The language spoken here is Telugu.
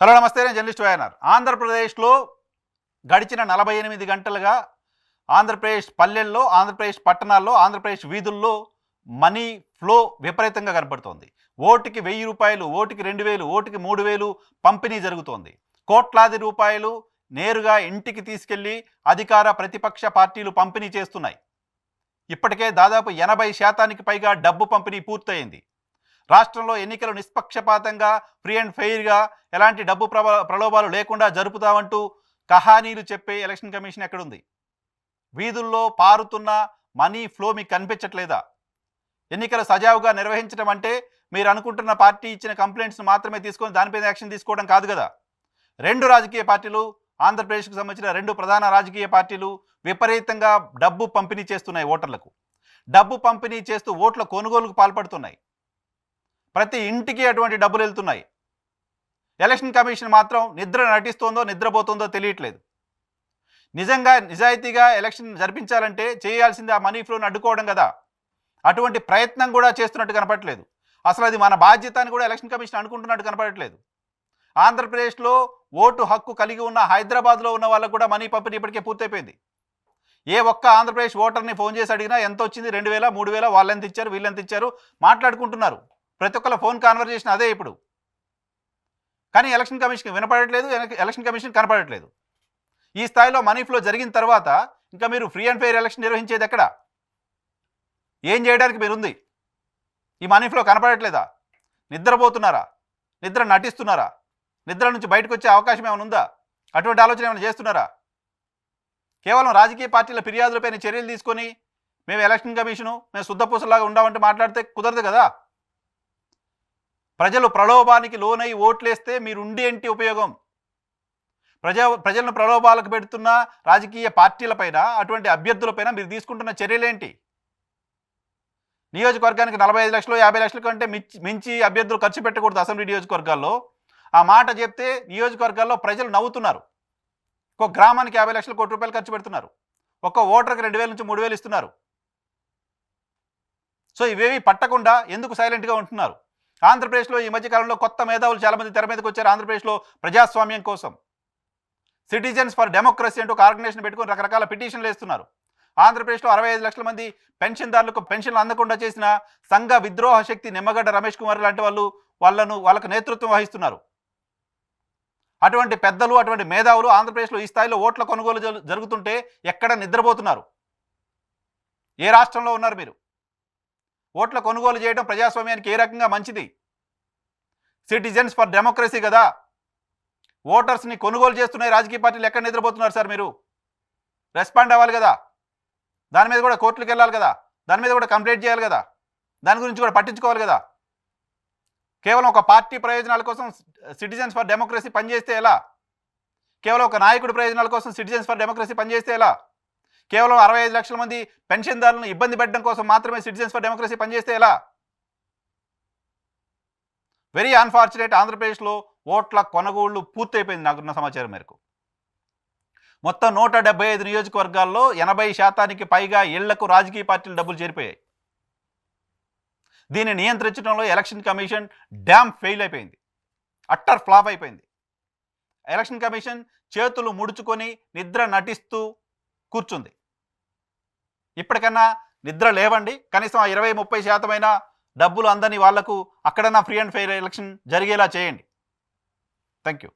హలో నమస్తే నేను జర్నలిస్ట్ వైఎన్ఆర్. ఆంధ్రప్రదేశ్లో గడిచిన నలభై ఎనిమిది గంటలుగా ఆంధ్రప్రదేశ్ పల్లెల్లో ఆంధ్రప్రదేశ్ పట్టణాల్లో ఆంధ్రప్రదేశ్ వీధుల్లో మనీ ఫ్లో విపరీతంగా కనపడుతోంది. ఓటుకి వెయ్యి రూపాయలు ఓటుకి రెండు వేలు ఓటుకి మూడు వేలు పంపిణీ జరుగుతోంది. కోట్లాది రూపాయలు నేరుగా ఇంటికి తీసుకెళ్ళి అధికార ప్రతిపక్ష పార్టీలు పంపిణీ చేస్తున్నాయి. ఇప్పటికే దాదాపు ఎనభై శాతానికి పైగా డబ్బు పంపిణీ పూర్తయింది. రాష్ట్రంలో ఎన్నికలు నిష్పక్షపాతంగా ఫ్రీ అండ్ ఫెయిర్గా ఎలాంటి డబ్బు ప్రలోభాలు లేకుండా జరుపుతామంటూ కహానీలు చెప్పే ఎలక్షన్ కమిషన్ ఎక్కడుంది? వీధుల్లో పారుతున్న మనీ ఫ్లో మీకు కనిపించట్లేదా? ఎన్నికలు సజావుగా నిర్వహించడం అంటే మీరు అనుకుంటున్న పార్టీ ఇచ్చిన కంప్లైంట్స్ మాత్రమే తీసుకొని దానిపైన యాక్షన్ తీసుకోవడం కాదు కదా? రెండు రాజకీయ పార్టీలు ఆంధ్రప్రదేశ్కు సంబంధించిన రెండు ప్రధాన రాజకీయ పార్టీలు విపరీతంగా డబ్బు పంపిణీ చేస్తున్నాయి ఓటర్లకు. డబ్బు పంపిణీ చేస్తూ ఓట్ల కొనుగోలుకు పాల్పడుతున్నాయి. ప్రతి ఇంటికి అటువంటి డబ్బులు వెళ్తున్నాయి. ఎలక్షన్ కమిషన్ మాత్రం నిద్ర నటిస్తోందో నిద్రపోతుందో తెలియట్లేదు. నిజంగా నిజాయితీగా ఎలక్షన్ జరిపించాలంటే చేయాల్సింది ఆ మనీ ఫ్లోని అడ్డుకోవడం కదా. అటువంటి ప్రయత్నం కూడా చేస్తున్నట్టు కనపడట్లేదు. అసలు అది మన బాధ్యత అని కూడా ఎలక్షన్ కమిషన్ అనుకుంటున్నట్టు కనపడట్లేదు. ఆంధ్రప్రదేశ్లో ఓటు హక్కు కలిగి ఉన్న హైదరాబాద్లో ఉన్న వాళ్ళకు కూడా మనీ పంపిణీ ఇప్పటికే పూర్తయిపోయింది. ఏ ఒక్క ఆంధ్రప్రదేశ్ ఓటర్ని ఫోన్ చేసి అడిగినా ఎంత వచ్చింది రెండు వేల మూడు వేల? వాళ్ళు ఎంత ఇచ్చారు? వీళ్ళు ఎంత ఇచ్చారు? మాట్లాడుకుంటున్నారు. ప్రతి ఒక్కళ్ళ ఫోన్ కాన్వర్జేషన్ అదే ఇప్పుడు. కానీ ఎలక్షన్ కమిషన్ వినపడట్లేదు ఎలక్షన్ కమిషన్ కనపడట్లేదు. ఈ స్థాయిలో మనీ ఫ్లో జరిగిన తర్వాత ఇంకా మీరు ఫ్రీ అండ్ ఫెయిర్ ఎలక్షన్ నిర్వహించేది ఎక్కడ? ఏం చేయడానికి మీరు ఉంది ఈ మనీ ఫ్లో కనపడట్లేదా? నిద్రపోతున్నారా? నిద్ర నటిస్తున్నారా? నిద్ర నుంచి బయటకు వచ్చే అవకాశం ఏమైనా ఉందా? అటువంటి ఆలోచన ఏమైనా చేస్తున్నారా? కేవలం రాజకీయ పార్టీల ఫిర్యాదులపైన చర్యలు తీసుకొని మేము ఎలక్షన్ కమిషను మేము శుద్ధపూసలాగా ఉండామంటే మాట్లాడితే కుదరదు కదా? ప్రజలు ప్రలోభానికి లోనై ఓట్లేస్తే మీరుండి ఏంటి ఉపయోగం? ప్రజా ప్రజలను ప్రలోభాలకు పెడుతున్న రాజకీయ పార్టీలపైన అటువంటి అభ్యర్థులపైన మీరు తీసుకుంటున్న చర్యలేంటి? నియోజకవర్గానికి నలభై ఐదు లక్షలు యాభై లక్షల కంటే మించి మించి అభ్యర్థులు ఖర్చు పెట్టకూడదు అసెంబ్లీ నియోజకవర్గాల్లో. ఆ మాట చెప్తే నియోజకవర్గాల్లో ప్రజలు నవ్వుతున్నారు. ఒక గ్రామానికి యాభై లక్షల కోటి రూపాయలు ఖర్చు పెడుతున్నారు. ఒక్క ఓటర్కి రెండు వేల నుంచి మూడు వేలు ఇస్తున్నారు. సో ఇవేవి పట్టకుండా ఎందుకు సైలెంట్గా ఉంటున్నారు? ఆంధ్రప్రదేశ్లో ఈ మధ్యకాలంలో కొత్త మేధావులు చాలామంది తెర మీదకి వచ్చారు. ఆంధ్రప్రదేశ్లో ప్రజాస్వామ్యం కోసం. సిటిజన్స్ ఫర్ డెమోక్రసీ అంటూ ఒక ఆర్గనైజేషన్ పెట్టుకొని రకరకాల పిటిషన్లు వేస్తున్నారు. ఆంధ్రప్రదేశ్లో అరవై ఐదు లక్షల మంది పెన్షన్దారులకు పెన్షన్లు అందకుండా చేసిన సంఘ విద్రోహ శక్తి నిమ్మగడ్డ రమేష్ కుమార్ లాంటి వాళ్ళు వాళ్ళను వాళ్ళకు నేతృత్వం వహిస్తున్నారు. అటువంటి పెద్దలు అటువంటి మేధావులు ఆంధ్రప్రదేశ్లో ఈ స్థాయిలో ఓట్ల కొనుగోలు జరుగుతుంటే ఎక్కడ నిద్రపోతున్నారు? ఏ రాష్ట్రంలో ఉన్నారు మీరు? ఓట్ల కొనుగోలు చేయడం ప్రజాస్వామ్యానికి ఏ రకంగా మంచిది? సిటిజన్స్ ఫర్ డెమోక్రసీ కదా. ఓటర్స్ని కొనుగోలు చేస్తున్నాయి రాజకీయ పార్టీలు ఎక్కడ నిద్రపోతున్నారు సార్ మీరు? రెస్పాండ్ అవ్వాలి కదా. దాని మీద కూడా కోర్టులకు వెళ్ళాలి కదా. దాని మీద కూడా కంప్లైంట్ చేయాలి కదా. దాని గురించి కూడా పట్టించుకోవాలి కదా. కేవలం ఒక పార్టీ ప్రయోజనాల కోసం సిటిజన్స్ ఫర్ డెమోక్రసీ పనిచేస్తే ఎలా? కేవలం ఒక నాయకుడి ప్రయోజనాల కోసం సిటిజన్స్ ఫర్ డెమోక్రసీ పనిచేస్తే ఎలా? కేవలం అరవై ఐదు లక్షల మంది పెన్షన్దారులను ఇబ్బంది పెట్టడం కోసం మాత్రమే సిటిజన్స్ ఫర్ డెమోక్రసీ పనిచేస్తే ఎలా? వెరీ అన్ఫార్చునేట్ ఆంధ్రప్రదేశ్లో ఓట్ల కొనుగోళ్ళు పూర్తయిపోయింది నాకున్న సమాచారం మేరకు. మొత్తం నూట డెబ్బై ఐదు నియోజకవర్గాల్లో ఎనభై శాతానికి పైగా ఇళ్ళకు రాజకీయ పార్టీలు డబ్బులు చేరిపోయాయి. దీన్ని నియంత్రించడంలో ఎలక్షన్ కమిషన్ డ్యామ్ ఫెయిల్ అయిపోయింది. అట్టర్ ఫ్లాప్ అయిపోయింది. ఎలక్షన్ కమిషన్ చేతులు ముడుచుకొని నిద్ర నటిస్తూ కూర్చుంది. ఇప్పటికన్నా నిద్ర లేవండి. కనీసం ఆ ఇరవై ముప్పై శాతమైన డబ్బులు అందని వాళ్ళకు అక్కడన్నా ఫ్రీ అండ్ ఫెయిర్ ఎలక్షన్ జరిగేలా చేయండి. Thank you